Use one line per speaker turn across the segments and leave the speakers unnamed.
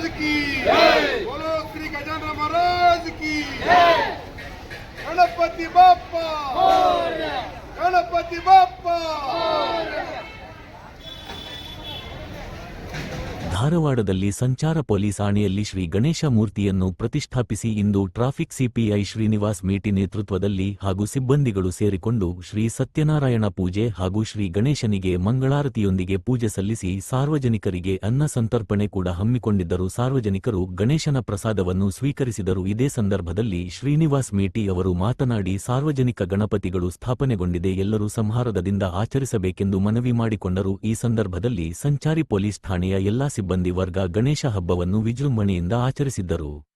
महाराज की बोलो श्री गजानन महाराज की गणपति बाप्पा गणपति बाप्पा
ಧಾರವಾಡದಲ್ಲಿ ಸಂಚಾರ ಪೊಲೀಸ್ ಆಣೆಯಲ್ಲಿ ಶ್ರೀ ಗಣೇಶ ಮೂರ್ತಿಯನ್ನು ಪ್ರತಿಷ್ಠಾಪಿಸಿ ಇಂದು ಟ್ರಾಫಿಕ್ ಸಿಪಿಐ ಶ್ರೀನಿವಾಸ್ ಮೇಟಿ ನೇತೃತ್ವದಲ್ಲಿ ಹಾಗೂ ಸಿಬ್ಬಂದಿಗಳು ಸೇರಿಕೊಂಡು ಶ್ರೀ ಸತ್ಯನಾರಾಯಣ ಪೂಜೆ ಹಾಗೂ ಶ್ರೀ ಗಣೇಶನಿಗೆ ಮಂಗಳಾರತಿಯೊಂದಿಗೆ ಪೂಜೆ ಸಲ್ಲಿಸಿ ಸಾರ್ವಜನಿಕರಿಗೆ ಅನ್ನ ಸಂತರ್ಪಣೆ ಕೂಡ ಹಮ್ಮಿಕೊಂಡಿದ್ದರು. ಸಾರ್ವಜನಿಕರು ಗಣೇಶನ ಪ್ರಸಾದವನ್ನು ಸ್ವೀಕರಿಸಿದರು. ಇದೇ ಸಂದರ್ಭದಲ್ಲಿ ಶ್ರೀನಿವಾಸ್ ಮೇಟಿ ಅವರು ಮಾತನಾಡಿ, ಸಾರ್ವಜನಿಕ ಗಣಪತಿಗಳು ಸ್ಥಾಪನೆಗೊಂಡಿದೆ, ಎಲ್ಲರೂ ಸಂಹಾರದಿಂದ ಆಚರಿಸಬೇಕೆಂದು ಮನವಿ ಮಾಡಿಕೊಂಡರು. ಈ ಸಂದರ್ಭದಲ್ಲಿ ಸಂಚಾರಿ ಪೊಲೀಸ್ ಠಾಣೆಯ ಎಲ್ಲಾ ಸಿಬ್ಬಂದಿ ವರ್ಗ ಗಣೇಶ ಹಬ್ಬವನ್ನು ವಿಜೃಂಭಣೆಯಿಂದ ಆಚರಿಸಿದ್ದರು.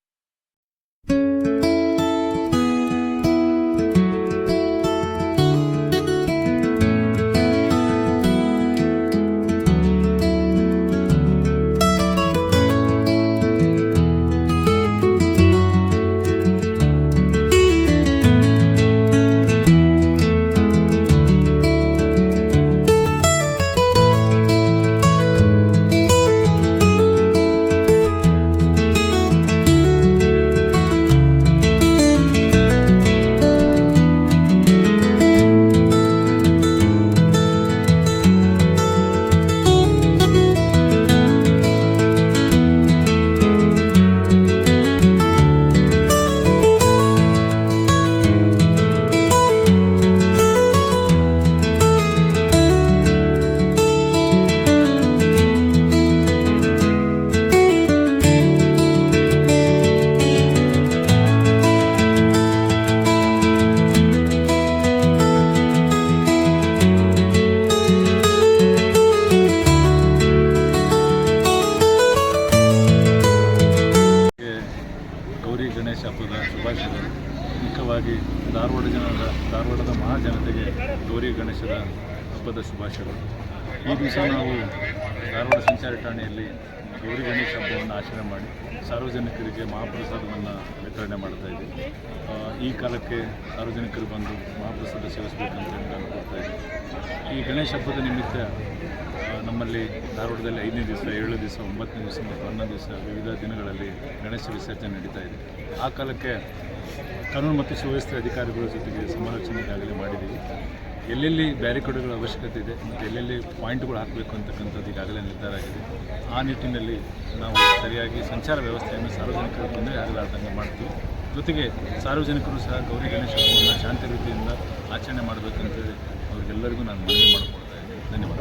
ಗೌರಿ ಗಣೇಶ ಹಬ್ಬದ ಶುಭಾಶಯಗಳು. ಮುಖ್ಯವಾಗಿ ಧಾರವಾಡ ಜನರ, ಧಾರವಾಡದ ಮಹಾಜನತೆಗೆ ಗೌರಿ ಗಣೇಶದ ಹಬ್ಬದ ಶುಭಾಶಯಗಳು. ಈ ದಿವಸ ನಾವು ಧಾರವಾಡ ಸಂಚಾರಿ ಠಾಣೆಯಲ್ಲಿ ಗೌರಿ ಗಣೇಶ ಹಬ್ಬವನ್ನು ಆಚರಣೆ ಮಾಡಿ ಸಾರ್ವಜನಿಕರಿಗೆ ಮಹಾಪ್ರಸಾದವನ್ನು ವಿತರಣೆ ಮಾಡ್ತಾ ಈ ಕಾಲಕ್ಕೆ ಸಾರ್ವಜನಿಕರು ಬಂದು ಮಹಾಪ್ರಸಾದ ಸೇವಿಸಬೇಕಂತ ಇದ್ದೀನಿ ಈ ಗಣೇಶ ಹಬ್ಬದ ನಿಮಿತ್ತ ನಮ್ಮಲ್ಲಿ ಧಾರವಾಡದಲ್ಲಿ ಐದನೇ ದಿವಸ ಏಳು ದಿವಸ, ಒಂಬತ್ತನೇ ದಿವಸ ಮತ್ತು ಹನ್ನೊಂದು ದಿವಸ ವಿವಿಧ ದಿನಗಳಲ್ಲಿ ಗಣೇಶ ವಿಸರ್ಜನೆ ನಡೀತಾ ಇದೆ. ಆ ಕಾಲಕ್ಕೆ ಕಾನೂನು ಮತ್ತು ಸುವ್ಯವಸ್ಥೆ ಅಧಿಕಾರಿಗಳ ಜೊತೆಗೆ ಸಮಾಲೋಚನೆ ಈಗಾಗಲೇ ಮಾಡಿದ್ದೀವಿ. ಎಲ್ಲೆಲ್ಲಿ ಬ್ಯಾರಿಕೇಡ್ಗಳ ಅವಶ್ಯಕತೆ ಇದೆ ಮತ್ತು ಎಲ್ಲೆಲ್ಲಿ ಪಾಯಿಂಟ್ಗಳು ಹಾಕಬೇಕು ಅಂತಕ್ಕಂಥದ್ದು ಈಗಾಗಲೇ ನಿರ್ಧಾರ ಆಗಿದೆ. ಆ ನಿಟ್ಟಿನಲ್ಲಿ ನಾವು ಸರಿಯಾಗಿ ಸಂಚಾರ ವ್ಯವಸ್ಥೆಯನ್ನು ಸಾರ್ವಜನಿಕರು ತೊಂದರೆ ಆಗಲಾರ್ದಂಗೆ ಮಾಡ್ತೀವಿ. ಜೊತೆಗೆ ಸಾರ್ವಜನಿಕರು ಸಹ ಗೌರಿ ಗಣೇಶ ಶಾಂತಿ ರೀತಿಯಿಂದ ಆಚರಣೆ ಮಾಡಬೇಕಂತೇಳಿ ಅವರಿಗೆಲ್ಲರಿಗೂ ನಾನು ಮನವಿ ಮಾಡಿಕೊಡ್ತಾ ಇದ್ದೀನಿ 那你们。